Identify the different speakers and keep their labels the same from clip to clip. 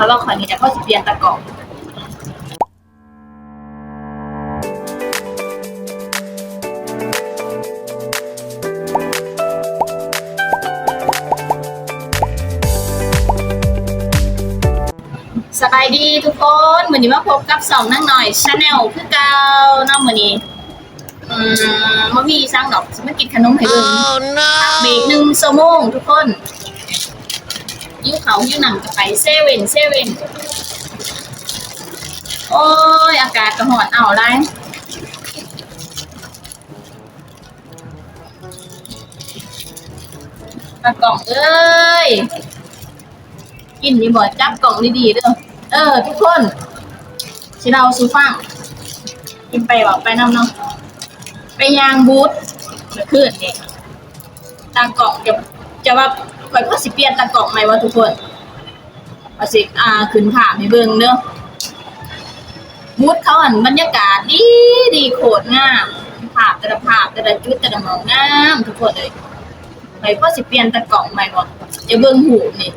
Speaker 1: เพราะว่าคอยนี้จะเข้าสิเปลี่ยนตะกร้องสบายดีทุกคนวันนี้มาพบกับสองนั่งหน่อยชาแนลคือเก่าเน้องวันนี้อืมมามีสร้างดอกจะมากินขนมให้เบิ่งเบรกหนึ่งชั่วโมงทุกคน ยิ้วเขายิ้วหนังจะไปเซเว่นเซเว่นโอ้ย อากาศกระหอนเอาไรตะกล่องเอ้ย กินนี่บ่จับกล่องดีๆเด้อเออ ทุกคนสิเราซูฟังกินไปบอกไปน้ำเนาะไปยางบูธเมื่อคืนนี่ยตากล่องจะจะว่า ข่อยก็สิเปลี่ยนตากองใหม่ว่าทุกคนว่าสิอ่าขึ้นภาให้เบิ่งเด้อมูดเขาอันบรรยากาศดีดีโคตรงามภาพแต่ละภาพแต่ละจุดแต่ละมองงามทุกคนเลยข่อยก็สิเปลี่ยนตากล่องใหม่บ่จะเบิ่งหูนี่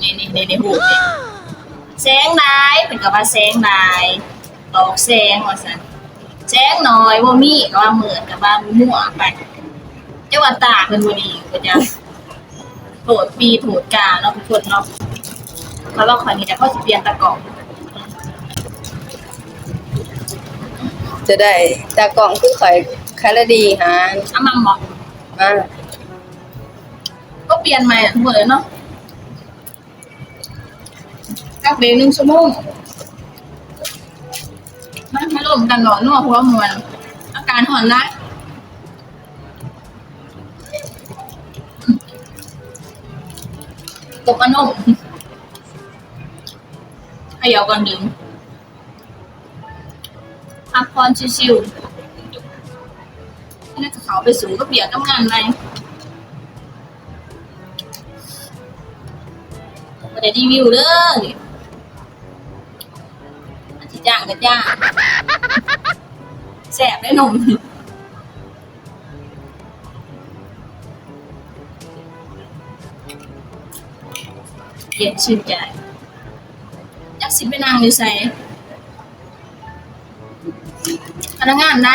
Speaker 1: นี่นี่นี่ในหูนี่แสงได้เป็นกับว่าแสงได้ตอกแสงว่าซั่นแสงน้อยบ่มีก็ว่าเหมือนกับว่ามั่วไปเจ้าว่าตาเพิ่นบ่ดีก็จะ โถดปีโถดกาเนาะทุกคนเนาะเพราะว่าคอยนี้จะเข้าสิเปลี่ยนตะกล่อง
Speaker 2: จะได้ตากล่องคือข่อยคาราดีหา
Speaker 1: อามัมบอก
Speaker 2: มา
Speaker 1: ก็เปลี่ยนใหม่อะทุกคนเลยเนาะกักเบรกหนึ่งชั่วโมงมาให้ลมกันหนอนนัวหัวมวนอาการหอนนะต กอนมให้ยาวก่อนดื่มพักผ่อนชิวๆนี่น่าจะเขาไปสูงก็เบียดกำงานไหมมาได้รีวิวเลยอาทิจ้างก็จ้างแสบได้นม เย็นชื่นใจอยากสิไปนั่งอยู่ใส่พนักงานไ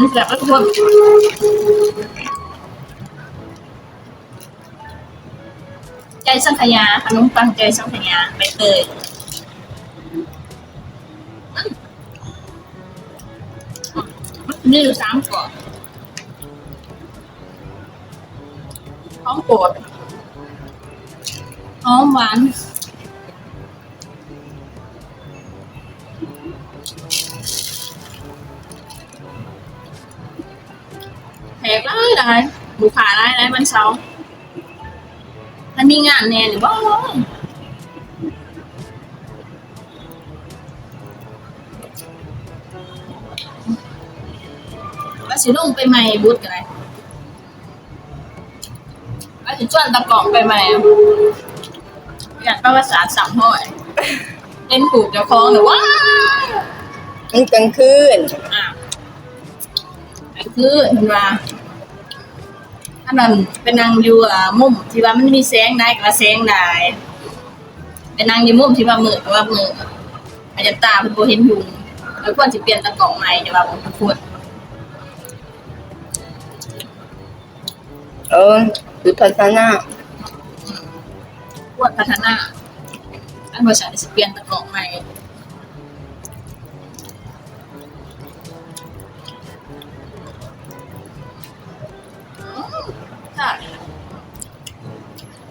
Speaker 1: มันแสบแล้วทุกคนใจสังขยาขนมปังใจสังขยาใบเตยนี่อยู่สามก่อนหอมโปรดหอมหวาน แพกได้ได้บุขาได้ได้มันเช้าร์มันมีงานแน่หรือว่าว่าสิลงไปใหม่บุตรกันเลยว่าสิชวนตะกล่องไปใหม่อะอยากประวัติศาสตร์สามห้อยเล่นผูกเจ้าของหรือว่า
Speaker 2: มันกลางคืน
Speaker 1: อะไอ้คือเห็นว่า อันนั้นเป็นนางอยู่อะมุมที่ว่ามันมีแสงได้กับว่าแสงได้เป็นนางอยู่มุมที่ว่ามือกับว่ามืออาจจะตาเป็นโบเห็นยุงแล้วควรจะเปลี่ยนตะกล่องใหม่จะว่าผมควร
Speaker 2: เออคือพัฒนา
Speaker 1: ควรพัฒนาอันบริษัทจะเปลี่ยนตะกล่องใหม่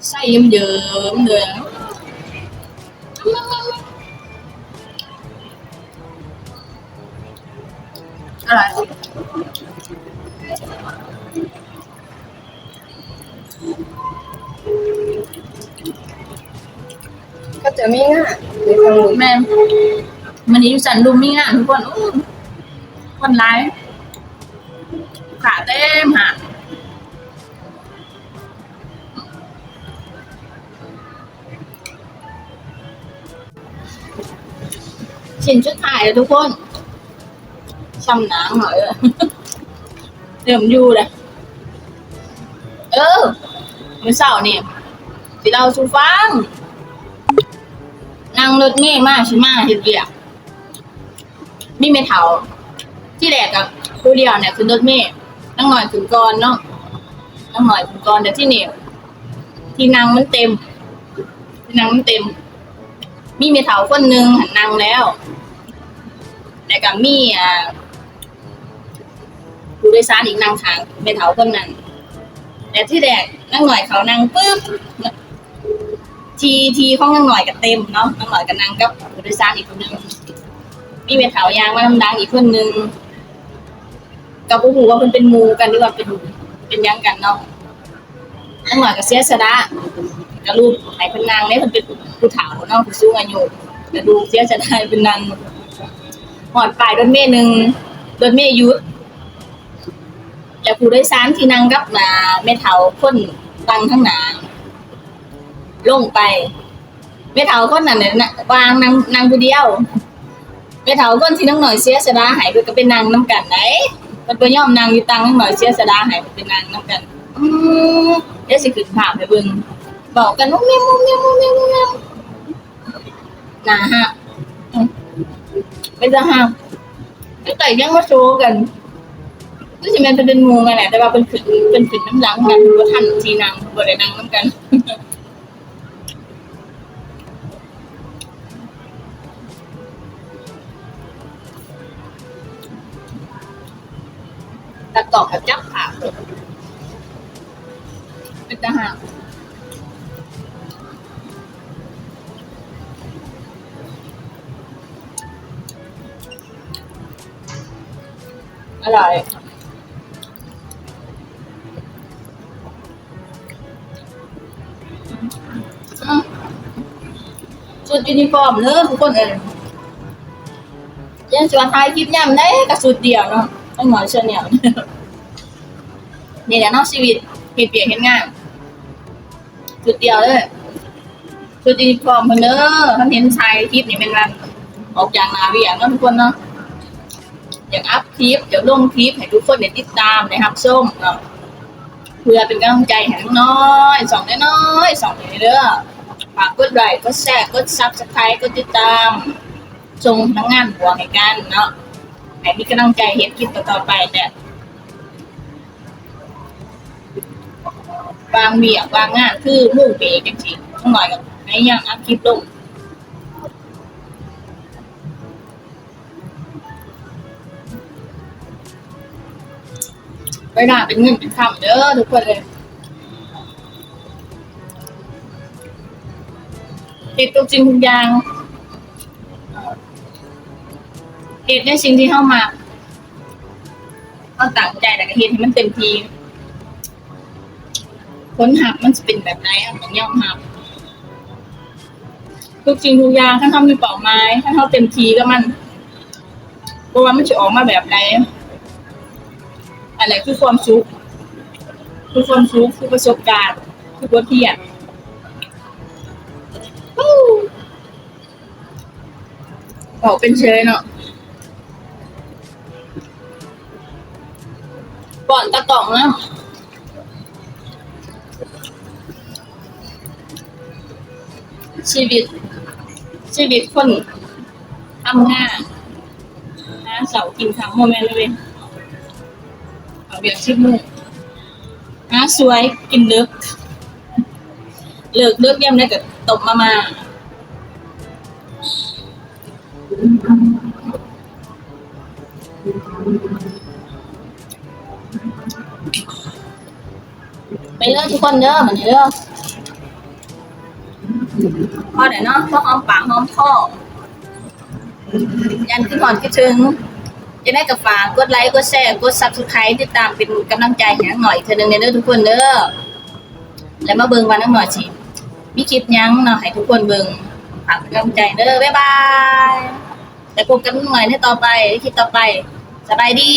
Speaker 1: ไส้เยิ้มๆเลยอะไร
Speaker 2: ก็จะมีงานในทางลุม
Speaker 1: แม่มันนี้สันลุมมีง่านทุกคนคนร้ายขาเต็มห่ะ ชิ้นชุดถ่ายเลยทุกคนช้ำหนังหน่อยเลยเริ่มอยู่เลยเออมือเสาร์นี่สิเราสูฟังนั่งรถเมย์มากช่ไหมเห็นเดียกมีเมเถาที่แรกกับผู้เดียวเนี่ยคือรถเมย์นั่งหน่อยถึงก่อนเนาะนั่งหน่อยถึงก่อนแต่ที่นี่ที่นั่งมันเต็มที่นั่งมันเต็ม มีเมเถาคนหนึ่งหันนั่งแล้ว แต่กับมีอ่าผู้โดยสารอีกนั่งทางเมเถาคนนั้นแต่ที่แรกนั่งหน่อยเขานั่งปุ๊บทีทีห้องนั่งหน่อยกับเต็มเนาะนั่งหน่อยกับนั่งกับผู้โดยสารอีกคนหนึงมีเมถายางมาน้ำดังอีกคนหนึงกับผู้หูว่าเพิ่นเป็นหมูกันหรือว่าเป็นเป็นยังกันเนาะนั่งหน่อยกับเสียสละกับลูกให้เพิ่นนางเนี่ยเพิ่นเป็นผู้เฒ่าเนาะผู้สูงอายุแต่ดูเสียสละเป็นนาง หอดปลายรถเมล์หนึ่งรถเมล์ยุดแล้วผู้โดยสารที่นั่งกับนาเมถาคนตังข้งหน้าลงไปเมถาคนนั้นน่ะวางนางนางผู้เดียวเมถาคนที่นั่งหน่อยเสียสดาหายไปก็เป็นนางน้ำกันไหนมันก็ย่อมนางอยู่ตังนั่งหน่อยเสียสดาหายไปเป็นนางน้ำกันอืมเดี๋ยวสิขึ้นภาพให้เบิ่งบอกกันว่าเมี้ยวเมี้ยวเมี้ยวเมียวเมี้ยวน่าฮะ เป็นจะฮะตั้งแต่ยังมาโชว์กันก็จะแม่นเป็นเป็นหมูกันแหละแต่ว่าเป็นขึ้นเป็นขึ้นน้ำหลังกันว่าท่านทีนางบ่ได้นั่งน้ำกันตะกอกกับจับขาเป็นทหาร ร่อยชุดยูนิฟอร์มเนอะทุกคนเองยังชวนถ่ายคลิปย่ำได้กับชุดเดียวเนาะต้องหน่อยเชียวเนี่ยนี่แหละนอกชีวิตเห็นเปียกเห็นง่านชุดเดียวเลยชุดยูนิฟอร์มเพิ่นเนอะท่านเห็นชายคลิปนี่เป็นวันออกจากนาเวียงเนาะทุกคนเนาะ อยากอัพคลิปอยากลงคลิปให้ทุกคนได้ติดตามนะครับส้มเนาะเพื่อเป็นกำลังใจให้น้อยสองน้อยสองเด้อฝากกดไลค์กดแชร์กดซับสไครต์กดติดตามส่งพนักงานบวกให้กันเนาะให้มีกำลังใจเห็นคลิปต่อไปเนี่ยวางเบียกวางงานคือมุ่งเบรกจังๆต้องหน่อยกับให้ยังอัพคลิปลง เวลาเป็นเงินเป็นคำเด้อทุกคนเลยเหตุทุกสิ่งทุกอย่างเหตุในสิ่งที่เข้ามาก็ตั้งใจแต่ก็เหตุให้มันเต็มทีผลหักมันจะเป็นแบบไหนอะมันย่อมหักทุกสิ่งทุกอย่างถ้าเขามีเป้าหมายถ้าเขาเต็มทีก็มันเพราะว่ามันจะออกมาแบบไหน อะไรคือความสุขคือความสุขคือประสบการณ์ คือบทเรียนบอกเป็นเชยเนาะก่อนตะกล่องนะชีวิต ชีวิตคนทำงานหาเสากินคำโมเมนต์เลย เบียร์ชิบมือหาสวยกินเลิกเลิกเลิกย่ำได้กับตบมามาไปเลยทุกคนเด้อเหมือนเด้อพอเดี๋ยวเนาะพอหอมปากหอมคอยันขึ้นหอนคิดถึง จะได้กับฝากกดไลค์กดแชร์กดซับสไครต์ติดตามเป็นกำลังใจให้นักหน่อยอีกเทื่อนึงเด้อทุกคนเด้อแล้วมาเบิ่งวันนักหน่อยสิมีคลิปยังเนาะให้ทุกคนเบิ่งฝากเป็นกำลังใจเด้อบ๊ายบายแต่พบกันหน่อยในต่อไปในคลิปต่อไปสบายดี